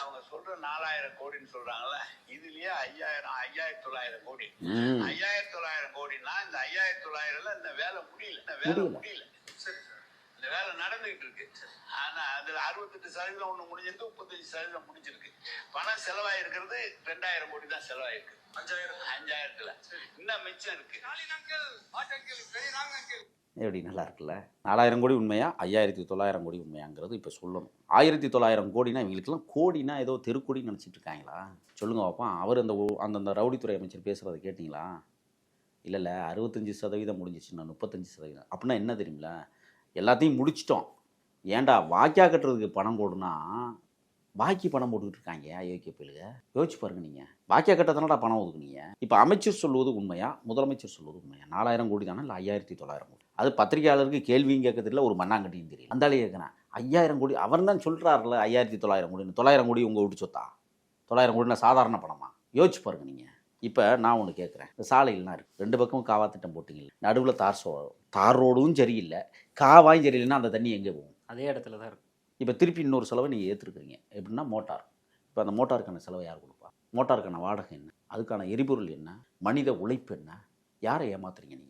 அவங்க சொல்ற நாலாயிரம் கோடின்னு சொல்றாங்கல்ல இதுலயே ஐயாயிரம் ஐயாயிரத்தி தொள்ளாயிரம் கோடி. ஐயாயிரத்தி தொள்ளாயிரம் கோடினா இந்த ஐயாயிரத்தி தொள்ளாயிரம்ல இந்த வேலை முடியல இந்த வேலை முடியல. முடியல. இந்த வேலை நடந்துகிட்டு இருக்கு. ஆனா அதுல அறுபத்தெட்டு சதவீதம் ஒண்ணு முடிஞ்சிருக்கு முப்பத்தஞ்சு சதவீதம் முடிஞ்சிருக்கு. பணம் செலவாயிருக்கிறது ரெண்டாயிரம் கோடி தான் செலவாயிருக்கு. அஞ்சாயிரம் அஞ்சாயிரத்துல. இன்னும் மிச்சம் இருக்கு. எப்படி நல்லா இருக்குல்ல? நாலாயிரம் கோடி உண்மையா? ஐயாயிரத்தி தொள்ளாயிரம் கோடி உண்மையாங்கிறது இப்போ சொல்லணும். ஆயிரத்தி தொள்ளாயிரம் கோடினா இவங்களுக்குலாம் கோடினா ஏதோ தெருக்கோடின்னு நினச்சிட்டு இருக்காங்களா? சொல்லுங்க பாப்பா. அவர் அந்த அந்தந்த ரவுடித்துறை அமைச்சர் பேசுகிறத கேட்டிங்களா? இல்லை இல்லை அறுபத்தஞ்சி சதவீதம் முடிஞ்சிச்சுன்னா முப்பத்தஞ்சு சதவீதம். அப்படின்னா என்ன தெரியுங்களா எல்லாத்தையும் முடிச்சிட்டோம். ஏன்டா வாக்கியா கட்டுறதுக்கு பணம் போடுனா பாக்கி பணம் போட்டுக்கிட்டு இருக்காங்க அயோக்கிய பயிலுக யோசிச்சு பாருங்க நீங்கள் வாக்கியா கட்டத்தனடா பணம் ஒதுக்குனீங்க? இப்போ அமைச்சர் சொல்வது உண்மையா? முதலமைச்சர் சொல்வது உண்மையா? நாலாயிரம் கோடி தானே? இல்லை ஐயாயிரத்தி தொள்ளாயிரம் கோடி? அது பத்திரிகையாளருக்கு கேள்வியும் கேட்க தெரியல ஒரு மண்ணாங்கட்டியும் தெரியல. அந்தாலே கேட்குறேன் ஐயாயிரம் கோடி அவர் தான் சொல்கிறாருல ஐயாயிரத்தி தொள்ளாயிரம் கோடி தொள்ளாயிரம் கோடி உங்கள் வீட்டு சொத்தா? தொள்ளாயிரம் கோடினா சாதாரண பணமா? யோசிச்சு பாருங்க நீங்கள் இப்போ நான் ஒன்று கேட்குறேன். இந்த சாலைகள்லாம் இருக்குது ரெண்டு பக்கமும் காவா திட்டம் நடுவில் தார் சோ தார் ரோடும் சரியில்லை. காவாயும் சரியில்லைன்னா அந்த தண்ணி எங்கே போகும்? அதே இடத்துல தான் இருக்கும் இப்போ திருப்பி இன்னொரு செலவை நீங்கள் ஏற்றுருக்கீங்க எப்படின்னா மோட்டார். இப்போ அந்த மோட்டாருக்கான செலவை யார் கொடுப்பா? மோட்டாருக்கான வாடகை என்ன? அதுக்கான எரிபொருள் என்ன? மனித உழைப்பு என்ன? யாரை ஏமாத்துறீங்க நீங்கள்